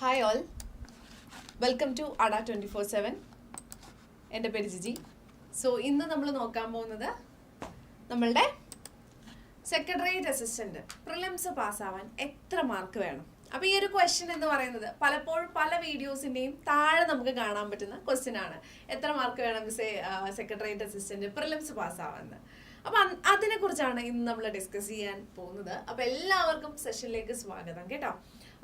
Hi all welcome to Adda twenty four seven എന്റെ പേര് Jiji. So ഇന്ന് നമ്മൾ നോക്കാൻ പോകുന്നത് നമ്മളുടെ സെക്രട്ടേറിയറ്റ് അസിസ്റ്റന്റ് പ്രിലിംസ് പാസ്സാവാൻ എത്ര മാർക്ക് വേണം? അപ്പോൾ ഈ ഒരു ക്വസ്റ്റ്യൻ എന്ന് പറയുന്നത് പലപ്പോഴും പല വീഡിയോസിന്റെയും താഴെ നമുക്ക് കാണാൻ പറ്റുന്ന ക്വസ്റ്റ്യൻ ആണ്. എത്ര മാർക്ക് വേണം സെക്രട്ടേറിയറ്റ് അസിസ്റ്റന്റ് പ്രിലിംസ് പാസ്സാവാൻ അപ്പം അതിനെ കുറിച്ചാണ് ഇന്ന് നമ്മൾ ഡിസ്കസ് ചെയ്യാൻ പോകുന്നത്. അപ്പോൾ എല്ലാവർക്കും സെഷനിലേക്ക് സ്വാഗതം കേട്ടോ?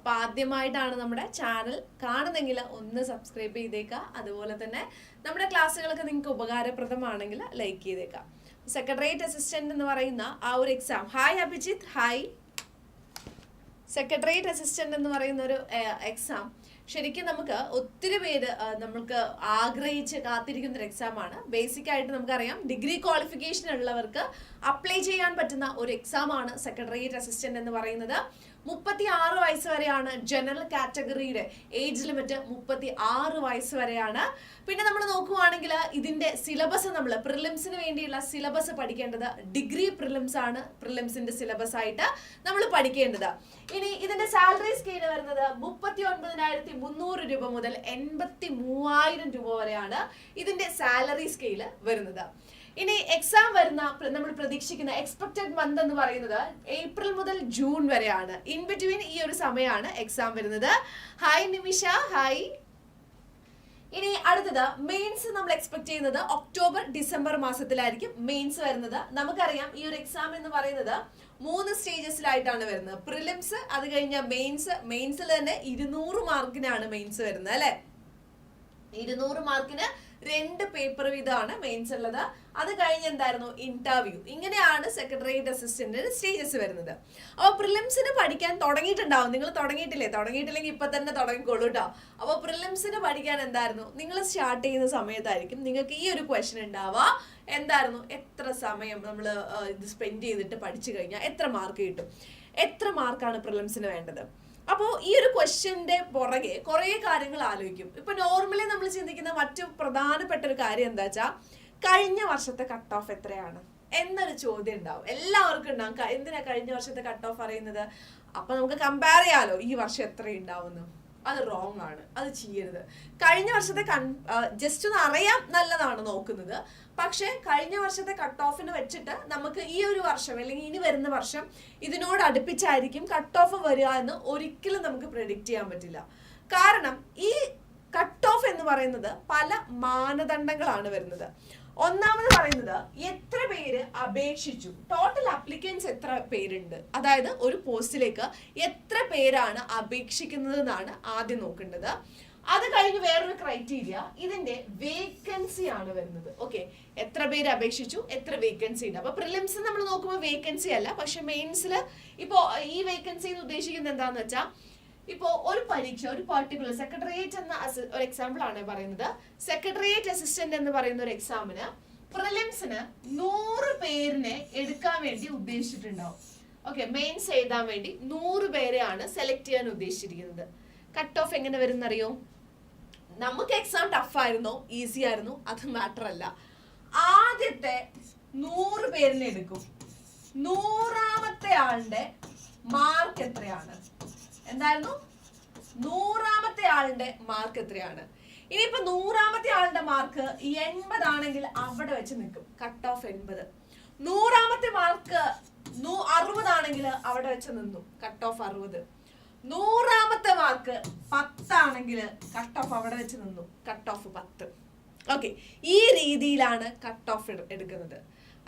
അപ്പൊ ആദ്യമായിട്ടാണ് നമ്മുടെ ചാനൽ കാണുന്നെങ്കിൽ ഒന്ന് സബ്സ്ക്രൈബ് ചെയ്തേക്കുക അതുപോലെ തന്നെ നമ്മുടെ ക്ലാസ്സുകളൊക്കെ നിങ്ങൾക്ക് ഉപകാരപ്രദമാണെങ്കിൽ ലൈക്ക് ചെയ്തേക്കാം. സെക്രട്ടേറിയറ്റ് അസിസ്റ്റന്റ് എന്ന് പറയുന്ന ആ ഒരു exam hi Abhijith. Hi secretariat assistant എന്ന് പറയുന്ന ഒരു എക്സാം ശരിക്കും നമുക്ക് ഒത്തിരി പേര് നമ്മൾക്ക് ആഗ്രഹിച്ച് കാത്തിരിക്കുന്ന ഒരു എക്സാം ആണ്. ബേസിക് ആയിട്ട് നമുക്കറിയാം. ഡിഗ്രി ക്വാളിഫിക്കേഷൻ ഉള്ളവർക്ക് അപ്ലൈ ചെയ്യാൻ പറ്റുന്ന ഒരു എക്സാം ആണ് സെക്രട്ടേറിയറ്റ് അസിസ്റ്റന്റ് എന്ന് പറയുന്നത്. മുപ്പത്തി ആറ് വയസ്സ് വരെയാണ് ജനറൽ കാറ്റഗറിയുടെ ഏജ് ലിമിറ്റ് മുപ്പത്തി ആറ് വയസ്സ് വരെയാണ്. പിന്നെ നമ്മൾ നോക്കുവാണെങ്കിൽ ഇതിന്റെ സിലബസ് നമ്മൾ പ്രിലിംസിന് വേണ്ടിയുള്ള സിലബസ് പഠിക്കേണ്ടത് ഡിഗ്രി പ്രിലിംസ് ആണ്. പ്രിലിംസിന്റെ സിലബസ് ആയിട്ട് നമ്മൾ പഠിക്കേണ്ടത്. ഇനി ഇതിന്റെ സാലറി സ്കെയിൽ വരുന്നത് മുപ്പത്തി ഒൻപതിനായിരത്തി മുന്നൂറ് രൂപ മുതൽ എൺപത്തി മൂവായിരം രൂപ വരെയാണ് ഇതിന്റെ സാലറി സ്കെയിൽ വരുന്നത്. ഇനി എക്സാം വരുന്ന നമ്മൾ പ്രതീക്ഷിക്കുന്ന എക്സ്പെക്ടഡ് മന്ത് എന്ന് പറയുന്നത് ഏപ്രിൽ മുതൽ ജൂൺ വരെയാണ്. ഇൻ ബിറ്റ്വീൻ ഈ ഒരു സമയമാണ് എക്സാം വരുന്നത്. ഹായ് നിമിഷ. ഹായ് ഇനി അടുത്തത് മെയിൻസ് നമ്മൾ എക്സ്പെക്ട് ചെയ്യുന്നത് ഒക്ടോബർ ഡിസംബർ മാസത്തിലായിരിക്കും മെയിൻസ് വരുന്നത്. നമുക്കറിയാം ഈ ഒരു എക്സാം എന്ന് പറയുന്നത് മൂന്ന് സ്റ്റേജസിലായിട്ടാണ് വരുന്നത്. പ്രിലിംസ് അത് കഴിഞ്ഞ മെയിൻസ് മെയിൻസിൽ തന്നെ ഇരുന്നൂറ് മാർക്കിനാണ് മെയിൻസ് വരുന്നത് അല്ലെ? ഇരുന്നൂറ് മാർക്കിന് രണ്ട് പേപ്പർ വീതമാണ് മെയിൻസ് ഉള്ളത്. അത് കഴിഞ്ഞ് എന്തായിരുന്നു? ഇന്റർവ്യൂ ഇങ്ങനെയാണ് സെക്രട്ടേറിയറ്റ് അസിസ്റ്റന്റിന് സ്റ്റേജസ് വരുന്നത്. അപ്പോൾ പ്രിലിംസിന് പഠിക്കാൻ തുടങ്ങിയിട്ടുണ്ടാവും. നിങ്ങൾ തുടങ്ങിയിട്ടില്ലേ? തുടങ്ങിയിട്ടില്ലെങ്കിൽ ഇപ്പൊ തന്നെ തുടങ്ങിക്കോളൂ കേട്ടോ അപ്പോൾ പ്രിലിംസിന് പഠിക്കാൻ എന്തായിരുന്നു? നിങ്ങൾ സ്റ്റാർട്ട് ചെയ്യുന്ന സമയത്തായിരിക്കും നിങ്ങൾക്ക് ഈ ഒരു ക്വസ്റ്റൻ ഉണ്ടാവുക. എന്തായിരുന്നു? എത്ര സമയം നമ്മൾ ഇത് സ്പെൻഡ് ചെയ്തിട്ട് പഠിച്ചു കഴിഞ്ഞാൽ എത്ര മാർക്ക് കിട്ടും? എത്ര മാർക്കാണ് പ്രിലിംസിന് വേണ്ടത്? അപ്പോൾ ഈ ഒരു ക്വസ്റ്റ്യന്റെ പുറകെ കുറേ കാര്യങ്ങൾ ആലോചിക്കും. ഇപ്പൊ നോർമലി നമ്മൾ ചിന്തിക്കുന്ന മറ്റു പ്രധാനപ്പെട്ട ഒരു കാര്യം എന്താ വെച്ചാൽ കഴിഞ്ഞ വർഷത്തെ കട്ട് ഓഫ് എത്രയാണ്? എന്നൊരു ചോദ്യം ഉണ്ടാവും. എല്ലാവർക്കും ഉണ്ടാവും. എന്തിനാ കഴിഞ്ഞ വർഷത്തെ കട്ട് ഓഫ് അറിയുന്നത് അപ്പൊ നമുക്ക് കമ്പയർ ചെയ്യാലോ ഈ വർഷം എത്ര ഉണ്ടാവുമെന്ന് അത് റോങ് ആണ്. അത് ചെയ്യരുത്. കഴിഞ്ഞ വർഷത്തെ കൺ ജസ്റ്റ് ഒന്ന് അറിയാം നല്ലതാണ് നോക്കുന്നത്. പക്ഷേ കഴിഞ്ഞ വർഷത്തെ കട്ട് ഓഫിന് വെച്ചിട്ട് നമുക്ക് ഈ ഒരു വർഷം അല്ലെങ്കിൽ ഇനി വരുന്ന വർഷം ഇതിനോട് അടുപ്പിച്ചായിരിക്കും കട്ട് ഓഫ് വരിക എന്ന് ഒരിക്കലും നമുക്ക് പ്രെഡിക്റ്റ് ചെയ്യാൻ പറ്റില്ല. കാരണം ഈ കട്ട് ഓഫ് എന്ന് പറയുന്നത് പല മാനദണ്ഡങ്ങളാണ് വരുന്നത്. ഒന്നാമത് പറയുന്നത് എത്ര പേര് അപേക്ഷിച്ചു? ടോട്ടൽ അപ്ലിക്കൻസ് എത്ര പേരുണ്ട്? അതായത് ഒരു പോസ്റ്റിലേക്ക് എത്ര പേരാണ് അപേക്ഷിക്കുന്നത് എന്നാണ് ആദ്യം നോക്കേണ്ടത്. അത് കഴിഞ്ഞ് വേറൊരു ക്രൈറ്റീരിയ ഇതിന്റെ വേക്കൻസി ആണ് വരുന്നത്. ഓക്കെ എത്ര പേര് അപേക്ഷിച്ചു? എത്ര വേക്കൻസി ഉണ്ട്? അപ്പൊ പ്രിലിംസ് നമ്മൾ നോക്കുമ്പോൾ വേക്കൻസി അല്ല പക്ഷെ മെയിൻസിൽ ഇപ്പോ ഈ വേക്കൻസി എന്ന് ഉദ്ദേശിക്കുന്നത് എന്താന്ന് വെച്ചാൽ ഇപ്പോ ഒരു പരീക്ഷ ഒരു പർട്ടിക്കുലർ സെക്രട്ടേറിയറ്റ് എന്ന ഒരു എക്സാമ്പിൾ ആണ് പറയുന്നത്. സെക്രട്ടേറിയറ്റ് അസിസ്റ്റന്റ് എന്ന് പറയുന്ന ഒരു എക്സാമിന് പ്രിലിംസിന് നൂറ് പേരിനെ എടുക്കാൻ വേണ്ടി ഉദ്ദേശിച്ചിട്ടുണ്ടാവും. ഓക്കെ മെയിൻസ് എഴുതാൻ വേണ്ടി നൂറ് പേരെയാണ് സെലക്ട് ചെയ്യാൻ ഉദ്ദേശിച്ചിരിക്കുന്നത്. കട്ട് ഓഫ് എങ്ങനെ വരുന്നറിയോ? നമുക്ക് എക്സാം ടഫ് ആയിരുന്നോ ഈസി ആയിരുന്നു അത് മാറ്റർ അല്ല. ആദ്യത്തെ നൂറ് പേരിനെ എടുക്കും. നൂറാമത്തെ ആളുടെ മാർക്ക് എത്രയാണ്? എന്തായിരുന്നു? നൂറാമത്തെ ആളുടെ മാർക്ക് എത്രയാണ്? ഇനിയിപ്പോ നൂറാമത്തെ ആളുടെ മാർക്ക് എൺപതാണെങ്കിൽ അവിടെ വെച്ച് നിൽക്കും. കട്ട് ഓഫ് എൺപത്. നൂറാമത്തെ മാർക്ക് അറുപതാണെങ്കിൽ അവിടെ വെച്ച് നിന്നു. കട്ട് ഓഫ് അറുപത്. നൂറാമത്തെ മാർക്ക് പത്താണെങ്കിൽ കട്ട് ഓഫ് അവിടെ വെച്ച് നിന്നു. കട്ട് ഓഫ് പത്ത്. ഓക്കെ ഈ രീതിയിലാണ് കട്ട് ഓഫ് എടുക്കുന്നത്.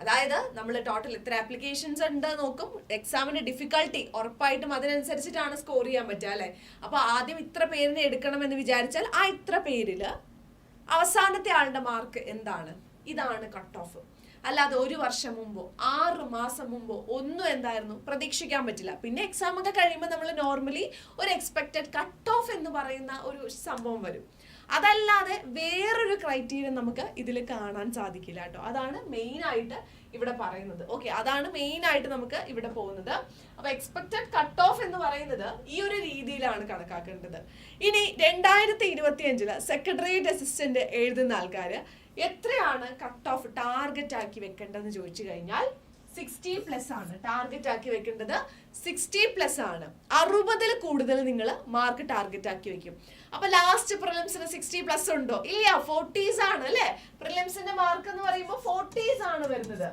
അതായത് നമ്മൾ ടോട്ടൽ എത്ര ആപ്ലിക്കേഷൻസ് ഉണ്ട് നോക്കും. എക്സാമിന്റെ ഡിഫിക്കൽട്ടി ഉറപ്പായിട്ടും അതിനനുസരിച്ചിട്ടാണ് സ്കോർ ചെയ്യാൻ പറ്റുക അല്ലെ? അപ്പോൾ ആദ്യം ഇത്ര പേരിനെ എടുക്കണം എന്ന് വിചാരിച്ചാൽ ആ ഇത്ര പേരിൽ അവസാനത്തെ ആളുടെ മാർക്ക് എന്താണ്? ഇതാണ് കട്ട് ഓഫ് അല്ലാതെ ഒരു വർഷം മുമ്പോ ആറ് മാസം മുമ്പോ ഒന്നും എന്തായിരുന്നു? പ്രതീക്ഷിക്കാൻ പറ്റില്ല. പിന്നെ എക്സാം ഒക്കെ കഴിയുമ്പോൾ നമ്മൾ നോർമലി ഒരു എക്സ്പെക്റ്റഡ് കട്ട് ഓഫ് എന്ന് പറയുന്ന ഒരു സംഭവം വരും. അതല്ലാതെ വേറൊരു ക്രൈറ്റീരിയ നമുക്ക് ഇതിൽ കാണാൻ സാധിക്കില്ല കേട്ടോ. അതാണ് മെയിൻ ആയിട്ട് ഇവിടെ പറയുന്നത്. ഓക്കെ അതാണ് മെയിൻ ആയിട്ട് നമുക്ക് ഇവിടെ പോകുന്നത്. അപ്പൊ എക്സ്പെക്റ്റഡ് കട്ട് ഓഫ് എന്ന് പറയുന്നത് ഈ ഒരു രീതിയിലാണ് കണക്കാക്കേണ്ടത്. ഇനി രണ്ടായിരത്തി ഇരുപത്തി അഞ്ചിൽ സെക്രട്ടേറിയറ്റ് അസിസ്റ്റന്റ് എഴുതുന്ന ആൾക്കാർ എത്രയാണ് കട്ട് ഓഫ് ടാർഗറ്റ് ആക്കി വെക്കേണ്ടതെന്ന് ചോദിച്ചു കഴിഞ്ഞാൽ സിക്സ്റ്റി പ്ലസ് ആണ്. ടാർഗറ്റ് ആക്കി വെക്കേണ്ടത് സിക്സ്റ്റി പ്ലസ് ആണ്. അറുപതിൽ കൂടുതൽ നിങ്ങൾ മാർക്ക് ടാർഗറ്റ് ആക്കി വെക്കും. അപ്പൊ ലാസ്റ്റ് പ്രിലിംസിന് സിക്സ്റ്റി പ്ലസ് ഉണ്ടോ? ഇല്ല ഫോർട്ടീസ് ആണ് അല്ലെ? പ്രിലിംസിന്റെ മാർക്ക് എന്ന് പറയുമ്പോൾ ഫോർട്ടീസ് ആണ് വരുന്നത്.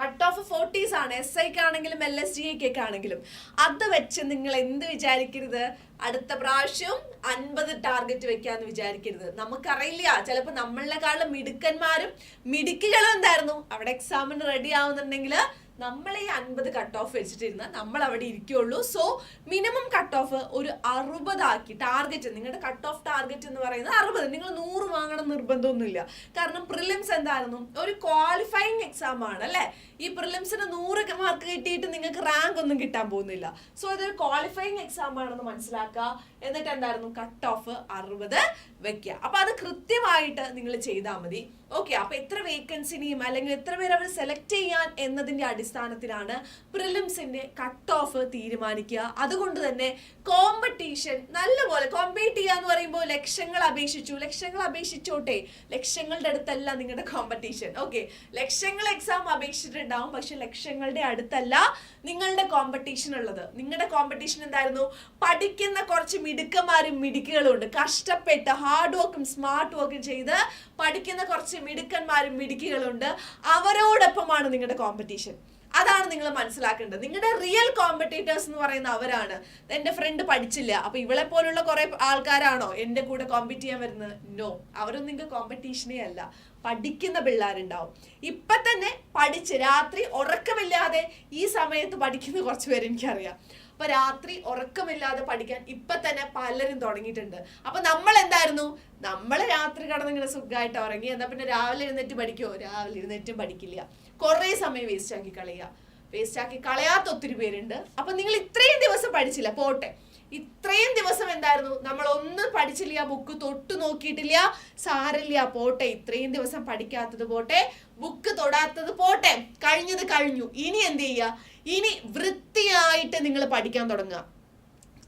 കട്ട് ഓഫ് ഫോർട്ടീസ് ആണ് എസ് ഐക്ക് ആണെങ്കിലും എൽ എസ് ഡി ഒക്കെ ആണെങ്കിലും. അത് വെച്ച് നിങ്ങൾ എന്ത് വിചാരിക്കരുത്? അടുത്ത പ്രാവശ്യം അൻപത് ടാർഗറ്റ് വെക്കാന്ന് വിചാരിക്കരുത്. നമുക്കറിയില്ല. ചിലപ്പോൾ നമ്മളെക്കാളും മിടുക്കന്മാരും മിടുക്കുകളും എന്തായിരുന്നു? അവിടെ എക്സാമിന് റെഡി ആവുന്നുണ്ടെങ്കിൽ നമ്മൾ ഈ അൻപത് കട്ട് ഓഫ് വെച്ചിട്ടിരുന്ന നമ്മൾ അവിടെ ഇരിക്കുള്ളൂ. സോ മിനിമം കട്ട് ഓഫ് ഒരു അറുപതാക്കി. ടാർഗറ്റ് നിങ്ങളുടെ കട്ട് ഓഫ് ടാർഗറ്റ് എന്ന് പറയുന്നത് അറുപത്. നിങ്ങൾ നൂറ് വാങ്ങണം നിർബന്ധമൊന്നുമില്ല. കാരണം പ്രിലിംസ് എന്തായിരുന്നു? ഒരു ക്വാളിഫയിങ് എക്സാം ആണ് അല്ലെ? ഈ പ്രിലിംസിന് നൂറ് മാർക്ക് കിട്ടിയിട്ട് നിങ്ങൾക്ക് റാങ്ക് ഒന്നും കിട്ടാൻ പോകുന്നില്ല. സോ ഇതൊരു ക്വാളിഫയിങ് എക്സാം ആണെന്ന് മനസ്സിലാക്കുക. എന്നിട്ട് എന്തായിരുന്നു? കട്ട് ഓഫ് അറുപത് വെക്കുക. അപ്പൊ അത് കൃത്യമായിട്ട് നിങ്ങൾ ചെയ്താൽ മതി. ഓക്കെ അപ്പൊ എത്ര വേക്കൻസിനെയും അല്ലെങ്കിൽ എത്ര പേര് അവർ സെലക്ട് ചെയ്യാൻ എന്നതിന്റെ അടിസ്ഥാനത്തിലാണ് പ്രിലിംസിന്റെ കട്ട് ഓഫ് തീരുമാനിക്കുക. അതുകൊണ്ട് തന്നെ കോമ്പറ്റീഷൻ നല്ലപോലെ കോമ്പീറ്റ് ചെയ്യുക എന്ന് പറയുമ്പോൾ ലക്ഷങ്ങൾ അപേക്ഷിച്ചു. ലക്ഷങ്ങൾ അപേക്ഷിച്ചോട്ടെ. ലക്ഷങ്ങളുടെ അടുത്തല്ല നിങ്ങളുടെ കോമ്പറ്റീഷൻ ഓക്കെ ലക്ഷങ്ങൾ എക്സാം അപേക്ഷിച്ചിട്ടുണ്ടാവും. പക്ഷെ ലക്ഷങ്ങളുടെ അടുത്തല്ല നിങ്ങളുടെ കോമ്പറ്റീഷൻ ഉള്ളത്. നിങ്ങളുടെ കോമ്പറ്റീഷൻ എന്തായിരുന്നു? പഠിക്കുന്ന കുറച്ച് മിടുക്കന്മാരും മിടുക്കുകളും ഉണ്ട് കഷ്ടപ്പെട്ട് ഹാർഡ് വർക്കും സ്മാർട്ട് വർക്കും ചെയ്ത് പഠിക്കുന്ന കുറച്ച് മിടുക്കന്മാരും മിടുക്കികളുണ്ട്. അവരോടൊപ്പമാണ് നിങ്ങളുടെ കോമ്പറ്റീഷൻ അതാണ് നിങ്ങൾ മനസ്സിലാക്കേണ്ടത്. നിങ്ങളുടെ റിയൽ കോമ്പറ്റീറ്റേഴ്സ് എന്ന് പറയുന്ന അവരാണ്. എന്റെ ഫ്രണ്ട് പഠിച്ചില്ല. അപ്പൊ ഇവളെ പോലുള്ള കുറെ ആൾക്കാരാണോ എന്റെ കൂടെ കോമ്പറ്റ് ചെയ്യാൻ വരുന്നത്? നോ അവരൊന്നും നിങ്ങൾക്ക് കോമ്പറ്റീഷനേ അല്ല. പഠിക്കുന്ന പിള്ളേരുണ്ടാവും. ഇപ്പൊ തന്നെ പഠിച്ച് രാത്രി ഉറക്കമില്ലാതെ ഈ സമയത്ത് പഠിക്കുന്ന കുറച്ച് പേര് എനിക്കറിയാം. അപ്പൊ രാത്രി ഉറക്കമില്ലാതെ പഠിക്കാൻ ഇപ്പൊ തന്നെ പലരും തുടങ്ങിയിട്ടുണ്ട്. അപ്പൊ നമ്മൾ എന്തായിരുന്നു നമ്മൾ രാത്രി കടന്ന് ഇങ്ങനെ സുഖമായിട്ട് ഉറങ്ങി എന്നാ പിന്നെ രാവിലെ എഴുന്നേറ്റ് പഠിക്കുമോ രാവിലെ എഴുന്നേറ്റും പഠിക്കില്ല. കുറെ സമയം വേസ്റ്റ് ആക്കി കളയുക. വേസ്റ്റ് ആക്കി കളയാത്ത ഒത്തിരി പേരുണ്ട്. അപ്പൊ നിങ്ങൾ ഇത്രയും ദിവസം പഠിച്ചില്ല പോട്ടെ. ഇത്രയും ദിവസം എന്തായിരുന്നു? നമ്മൾ ഒന്നും പഠിച്ചില്ല ബുക്ക് തൊട്ട് നോക്കിയിട്ടില്ല. സാരില്ല പോട്ടെ. ഇത്രയും ദിവസം പഠിക്കാത്തത് പോട്ടെ. ബുക്ക് തൊടാത്തത് പോട്ടെ. കഴിഞ്ഞത് കഴിഞ്ഞു. ഇനി എന്ത് ചെയ്യുക? ഇനി വൃത്തിയായിട്ട് നിങ്ങൾ പഠിക്കാൻ തുടങ്ങുക.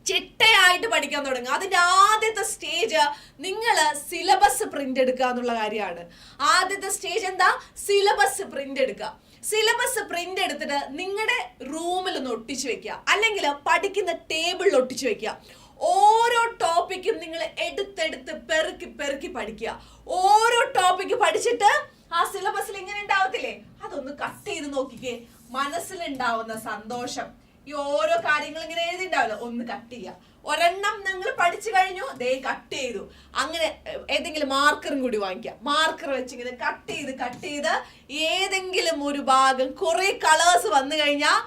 ചിട്ടയായിട്ട് പഠിക്കാൻ തുടങ്ങുക. അതിന്റെ ആദ്യത്തെ സ്റ്റേജ് നിങ്ങൾ സിലബസ് പ്രിന്റ് എടുക്കുക എന്നുള്ള കാര്യമാണ്. ആദ്യത്തെ സ്റ്റേജ് എന്താ? സിലബസ് പ്രിന്റ് എടുക്കുക. സിലബസ് പ്രിന്റ് എടുത്തിട്ട് നിങ്ങളുടെ റൂമിൽ ഒന്ന് ഒട്ടിച്ചു വെക്കുക. അല്ലെങ്കിൽ പഠിക്കുന്ന ടേബിളിൽ ഒട്ടിച്ചു വെക്കുക. ഓരോ ടോപ്പിക്കും നിങ്ങൾ എടുത്തെടുത്ത് പെറുക്കി പെറുക്കി പഠിക്കുക. ഓരോ ടോപ്പിക്ക് പഠിച്ചിട്ട് ആ സിലബസിൽ ഇങ്ങനെ ഉണ്ടാവത്തില്ലേ? അതൊന്ന് കട്ട് ചെയ്ത് നോക്കിക്കേ. മനസ്സിലുണ്ടാവുന്ന സന്തോഷം. ഈ ഓരോ കാര്യങ്ങൾ ഇങ്ങനെ എഴുതിണ്ടാവില്ല. ഒന്ന് കട്ട് ചെയ്യുക ഒരെണ്ണം നിങ്ങൾ പഠിച്ചു കഴിഞ്ഞു ദേ കട്ട് ചെയ്തു. അങ്ങനെ ഏതെങ്കിലും മാർക്കറും കൂടി വാങ്ങിക്കുക മാർക്കർ വെച്ച് ഇങ്ങനെ കട്ട് ചെയ്ത് കട്ട് ചെയ്ത് ഏതെങ്കിലും ഒരു ഭാഗം കുറെ കളേഴ്സ് വന്നു കഴിഞ്ഞാൽ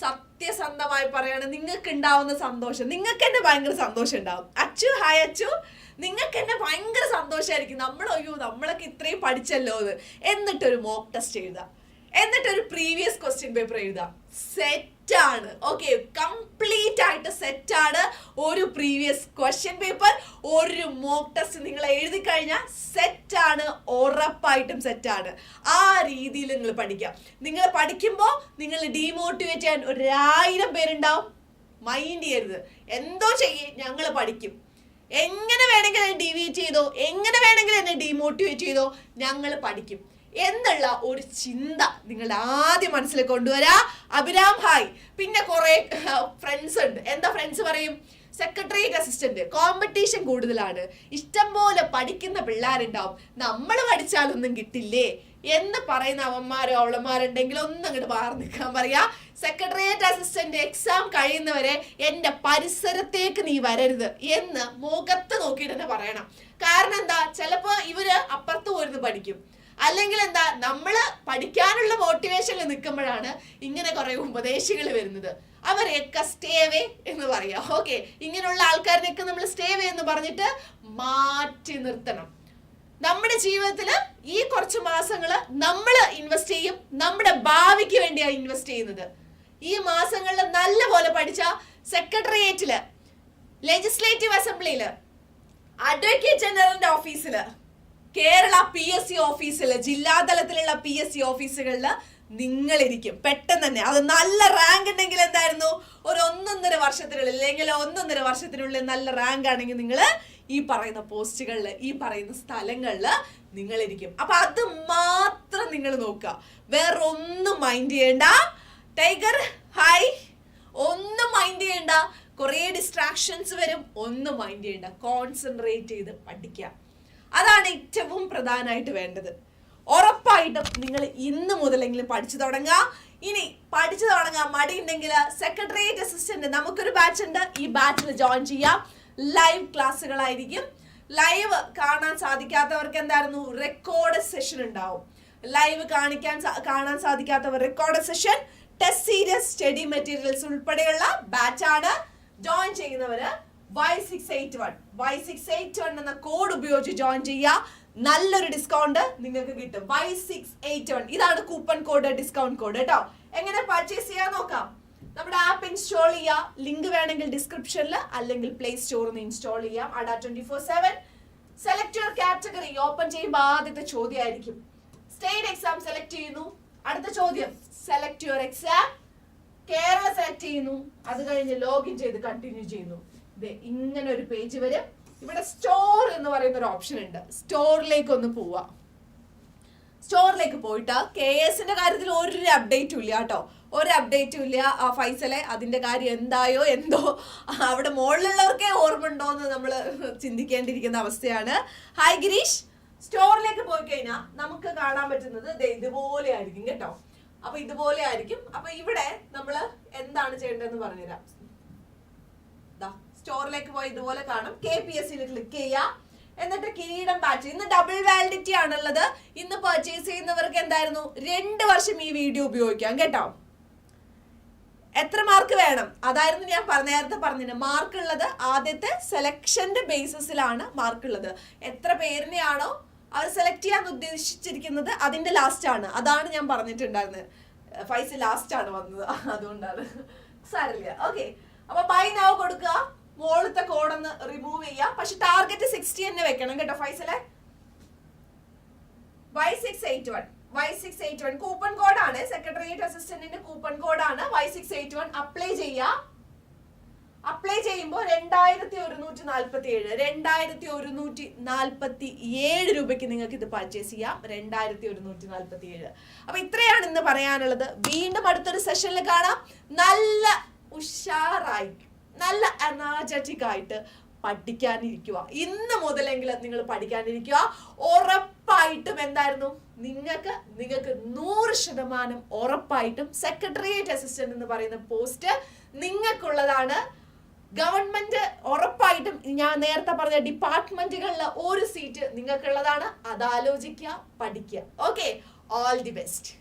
സത്യസന്ധമായി പറയാണ് നിങ്ങൾക്ക് ഉണ്ടാവുന്ന സന്തോഷം. നിങ്ങൾക്ക് തന്നെ ഭയങ്കര സന്തോഷം ഉണ്ടാവും അച്ചു ഹായ് അച്ചു. നിങ്ങൾക്ക് എന്നെ ഭയങ്കര സന്തോഷമായിരിക്കും നമ്മൾ അയ്യോ നമ്മളൊക്കെ ഇത്രയും പഠിച്ചല്ലോ അത് എന്നിട്ടൊരു മോക്ക് ടെസ്റ്റ് എഴുതാം. എന്നിട്ടൊരു പ്രീവിയസ് ക്വസ്റ്റ്യൻ പേപ്പർ എഴുതാം. സെറ്റ് ആണ്. ഓക്കെ കംപ്ലീറ്റ് ആയിട്ട് സെറ്റ് ആണ് ഒരു പ്രീവിയസ് ക്വസ്റ്റ്യൻ പേപ്പർ ഒരു മോക്ക് ടെസ്റ്റ് നിങ്ങൾ എഴുതി കഴിഞ്ഞാൽ സെറ്റ് ആണ് ഉറപ്പായിട്ടും സെറ്റ് ആണ്. ആ രീതിയിൽ നിങ്ങൾ പഠിക്കാം. നിങ്ങൾ പഠിക്കുമ്പോൾ നിങ്ങൾ ഡീമോട്ടിവേറ്റ് ചെയ്യാൻ ഒരായിരം പേരുണ്ടാവും. മൈൻഡ് ചെയ്യരുത്. എന്തോ ചെയ്യേ ഞങ്ങൾ പഠിക്കും. എങ്ങനെ വേണമെങ്കിലും എന്നെ ഡിവീറ്റ് ചെയ്തോ എങ്ങനെ വേണമെങ്കിലും എന്നെ ഡിമോട്ടിവേറ്റ് ചെയ്തോ ഞങ്ങൾ പഠിക്കും. എന്നുള്ള ഒരു ചിന്ത നിങ്ങൾ ആദ്യം മനസ്സിൽ കൊണ്ടുവരാ. അഭിരാം ഹായ് പിന്നെ കുറെ ഫ്രണ്ട്സ് ഉണ്ട്. എന്താ ഫ്രണ്ട്സ് പറയും? സെക്രട്ടേറിയറ്റ് അസിസ്റ്റന്റ് കോമ്പറ്റീഷൻ കൂടുതലാണ്. ഇഷ്ടം പോലെ പഠിക്കുന്ന പിള്ളേരുണ്ടാവും. നമ്മൾ പഠിച്ചാലൊന്നും കിട്ടില്ലേ? എന്ന് പറയുന്ന അവന്മാരോ അവളന്മാരുണ്ടെങ്കിൽ ഒന്നും അങ്ങോട്ട് മാറി നിൽക്കാൻ പറയാ. സെക്രട്ടേറിയറ്റ് അസിസ്റ്റന്റ് എക്സാം കഴിയുന്നവരെ എന്റെ പരിസരത്തേക്ക് നീ വരരുത് എന്ന് മുഖത്ത് നോക്കിയിട്ട് തന്നെ പറയണം. കാരണം എന്താ? ചിലപ്പോ ഇവർ അപ്പുറത്ത് പോയിരുന്ന് പഠിക്കും. അല്ലെങ്കിൽ എന്താ? നമ്മൾ പഠിക്കാനുള്ള മോട്ടിവേഷനിൽ നിൽക്കുമ്പോഴാണ് ഇങ്ങനെ കുറെ ഉപദേശികൾ വരുന്നത്. അവരെയൊക്കെ സ്റ്റേവേ എന്ന് പറയാം. ഓക്കെ ഇങ്ങനെയുള്ള ആൾക്കാരിനെയൊക്കെ നമ്മൾ സ്റ്റേവേ എന്ന് പറഞ്ഞിട്ട് മാറ്റി നിർത്തണം. നമ്മുടെ ജീവിതത്തിൽ ഈ കുറച്ച് മാസങ്ങൾ നമ്മൾ ഇൻവെസ്റ്റ് ചെയ്യും. നമ്മുടെ ഭാവിക്ക് വേണ്ടിയാണ് ഇൻവെസ്റ്റ് ചെയ്യുന്നത്. ഈ മാസങ്ങളിൽ നല്ല പോലെ പഠിച്ച സെക്രട്ടേറിയറ്റിൽ ലെജിസ്ലേറ്റീവ് അസംബ്ലിയിൽ അഡ്വക്കേറ്റ് ജനറലിന്റെ ഓഫീസിൽ കേരള പി എസ് സി ഓഫീസിൽ ജില്ലാതലത്തിലുള്ള പി എസ് സി ഓഫീസുകളിൽ നിങ്ങളിരിക്കും. പെട്ടെന്ന് തന്നെ. അത് നല്ല റാങ്ക് ഉണ്ടെങ്കിൽ എന്തായിരുന്നു? ഒരു ഒന്നൊന്നര വർഷത്തിനുള്ളിൽ അല്ലെങ്കിൽ ഒന്നൊന്നര വർഷത്തിനുള്ളിൽ നല്ല റാങ്ക് ആണെങ്കിൽ നിങ്ങൾ ഈ പറയുന്ന പോസ്റ്റുകളിൽ ഈ പറയുന്ന സ്ഥലങ്ങളിൽ നിങ്ങളിരിക്കും. അപ്പൊ അത് മാത്രം നിങ്ങൾ നോക്കുക. വേറെ ഒന്നും മൈൻഡ് ചെയ്യണ്ട. ടൈഗർ ഹായ് ഒന്നും മൈൻഡ് ചെയ്യണ്ട. കുറേ ഡിസ്ട്രാക്ഷൻസ് വരും. ഒന്നും മൈൻഡ് ചെയ്യണ്ട. കോൺസെൻട്രേറ്റ് ചെയ്ത് പഠിക്കുക. അതാണ് ഏറ്റവും പ്രധാനമായിട്ട് വേണ്ടത്. ഉറപ്പായിട്ടും നിങ്ങൾ ഇന്ന് മുതലെങ്കിലും പഠിച്ചു തുടങ്ങുക ഇനി പഠിച്ചു തുടങ്ങാൻ മടിയുണ്ടെങ്കിൽ സെക്രട്ടേറിയറ്റ് അസിസ്റ്റന്റ് നമുക്കൊരു ബാച്ച് ഉണ്ട്. ഈ ബാച്ചിൽ ജോയിൻ ചെയ്യാം. ലൈവ് ക്ലാസ്സുകളായിരിക്കും. ലൈവ് കാണാൻ സാധിക്കാത്തവർക്ക് എന്തായിരുന്നു? റെക്കോർഡ് സെഷൻ ഉണ്ടാവും. ലൈവ് കാണിക്കാൻ കാണാൻ സാധിക്കാത്തവർ record session test series study materials ഉൾപ്പെടെയുള്ള ബാച്ചാണ് ജോയിൻ ചെയ്യുന്നവര് Y six eight one Y six eight one എന്ന കോഡ് ഉപയോഗിച്ച് ജോയിൻ ചെയ്യുക. നല്ലൊരു ഡിസ്കൗണ്ട് നിങ്ങൾക്ക് കിട്ടും. വൈ സിക്സ് എയ്റ്റ് വൺ ഇതാണ് കൂപ്പൺ കോഡ് ഡിസ്കൗണ്ട് കോഡ് കേട്ടോ. എങ്ങനെ പർച്ചേസ് ചെയ്യാൻ നോക്കാം. നമ്മുടെ ആപ്പ് ഇൻസ്റ്റാൾ ചെയ്യാം ലിങ്ക് വേണമെങ്കിൽ ഡിസ്ക്രിപ്ഷനിൽ അല്ലെങ്കിൽ പ്ലേ സ്റ്റോറിൽ നിന്ന് ഇൻസ്റ്റാൾ ചെയ്യാം. Adda twenty four seven select your category open ചെയ്യുമ്പോൾ ആദ്യത്തെ ചോദ്യമായിരിക്കും. സ്റ്റേറ്റ് എക്സാം സെലക്ട് ചെയ്യുന്നു. അടുത്ത ചോദ്യം. Select your exam Kerala select ചെയ്യുന്നു. അത് കഴിഞ്ഞ് ലോഗിൻ ചെയ്ത് കണ്ടിന്യൂ ചെയ്യുന്നു. ഇങ്ങനെ ഒരു പേജ് വരും ഇവിടെ സ്റ്റോർ എന്ന് പറയുന്ന ഒരു ഓപ്ഷൻ ഉണ്ട്. സ്റ്റോറിലേക്ക് ഒന്ന് പോവാ. സ്റ്റോറിലേക്ക് പോയിട്ട് കെ എസിന്റെ കാര്യത്തിൽ ഒരു അപ്ഡേറ്റും ഇല്ല കേട്ടോ. ഒരു അപ്ഡേറ്റും ഇല്ല. ആ ഫൈസലെ അതിന്റെ കാര്യം എന്തായോ എന്തോ അവിടെ മുകളിലുള്ളവർക്കേ ഓർമ്മ ഉണ്ടോ എന്ന് നമ്മൾ ചിന്തിക്കേണ്ടിയിരിക്കുന്ന അവസ്ഥയാണ്. ഹായ് ഗിരീഷ് സ്റ്റോറിലേക്ക് പോയി കഴിഞ്ഞാൽ നമുക്ക് കാണാൻ പറ്റുന്നത് ഇതുപോലെ ആയിരിക്കും കേട്ടോ. അപ്പൊ ഇതുപോലെ ആയിരിക്കും. അപ്പൊ ഇവിടെ നമ്മൾ എന്താണ് ചെയ്യേണ്ടതെന്ന് പറഞ്ഞുതരാം. സ്റ്റോറിലേക്ക് പോയി ഇതുപോലെ കാണും. കെ പി എസ് സിയിൽ ക്ലിക്ക് ചെയ്യുക എന്നിട്ട് കിരീടം ബാച്ച് ഇന്ന് ഡബിൾ വാലിഡിറ്റി ആണുള്ളത്. ഇന്ന് പർച്ചേസ് ചെയ്യുന്നവർക്ക് എന്തായിരുന്നു? രണ്ട് വർഷം ഈ വീഡിയോ ഉപയോഗിക്കാം കേട്ടോ. എത്ര മാർക്ക് വേണം? അതായിരുന്നു ഞാൻ നേരത്തെ പറഞ്ഞത് മാർക്ക് ഉള്ളത് ആദ്യത്തെ സെലക്ഷന്റെ ബേസിസിലാണ് മാർക്ക് ഉള്ളത്. എത്ര പേരിനെയാണോ അവർ സെലക്ട് ചെയ്യാൻ ഉദ്ദേശിച്ചിരിക്കുന്നത് അതിന്റെ ലാസ്റ്റ് ആണ്. അതാണ് ഞാൻ പറഞ്ഞിട്ടുണ്ടായിരുന്നത്. ഫൈസ് ലാസ്റ്റ് ആണ് വന്നത്. അതുകൊണ്ടാണ്. സാരില്ല ഓക്കെ അപ്പൊ ബൈ നാവ് കൊടുക്കുക. മുകളിലത്തെ കോഡൊന്ന് റിമൂവ് ചെയ്യുക പക്ഷെ ടാർഗറ്റ് സിക്സ്റ്റി തന്നെ വെക്കണം കേട്ടോ ഫൈസലെ. Y six eight one Y six eight one coupon കോഡാണ് സെക്രട്ടേറിയറ്റ് അസിസ്റ്റന്റിന്റെ കൂപ്പൺ കോഡാണ് Y six eight one apply ചെയ്യുക അപ്ലൈ ചെയ്യുമ്പോൾ രണ്ടായിരത്തി ഒരുന്നൂറ്റി നാൽപ്പത്തി ഏഴ് രണ്ടായിരത്തി ഒരുന്നൂറ്റി നാൽപ്പത്തി ഏഴ് രൂപയ്ക്ക് നിങ്ങൾക്ക് ഇത് പർച്ചേസ് ചെയ്യാം. രണ്ടായിരത്തി ഒരുന്നൂറ്റി നാൽപ്പത്തി ഏഴ് അപ്പൊ ഇത്രയാണ് ഇന്ന് പറയാനുള്ളത്. വീണ്ടും അടുത്തൊരു സെഷനിൽ കാണാം. നല്ല ഉഷാറായി. നല്ല എനർജറ്റിക് ആയിട്ട് പഠിക്കാനിരിക്കുക. ഇന്ന് മുതലെങ്കിലും നിങ്ങൾ പഠിക്കാനിരിക്കുക. ഉറപ്പായിട്ടും എന്തായിരുന്നു? നിങ്ങൾക്ക് നിങ്ങൾക്ക് നൂറ് ശതമാനം ഉറപ്പായിട്ടും സെക്രട്ടേറിയറ്റ് അസിസ്റ്റന്റ് എന്ന് പറയുന്ന പോസ്റ്റ് നിങ്ങൾക്കുള്ളതാണ്. ഗവൺമെന്റ് ഉറപ്പായിട്ടും ഞാൻ നേരത്തെ പറഞ്ഞ ഡിപ്പാർട്ട്മെന്റുകളിലെ ഒരു സീറ്റ് നിങ്ങൾക്കുള്ളതാണ്. അത് ആലോചിക്കുക പഠിക്കുക. Okay all the best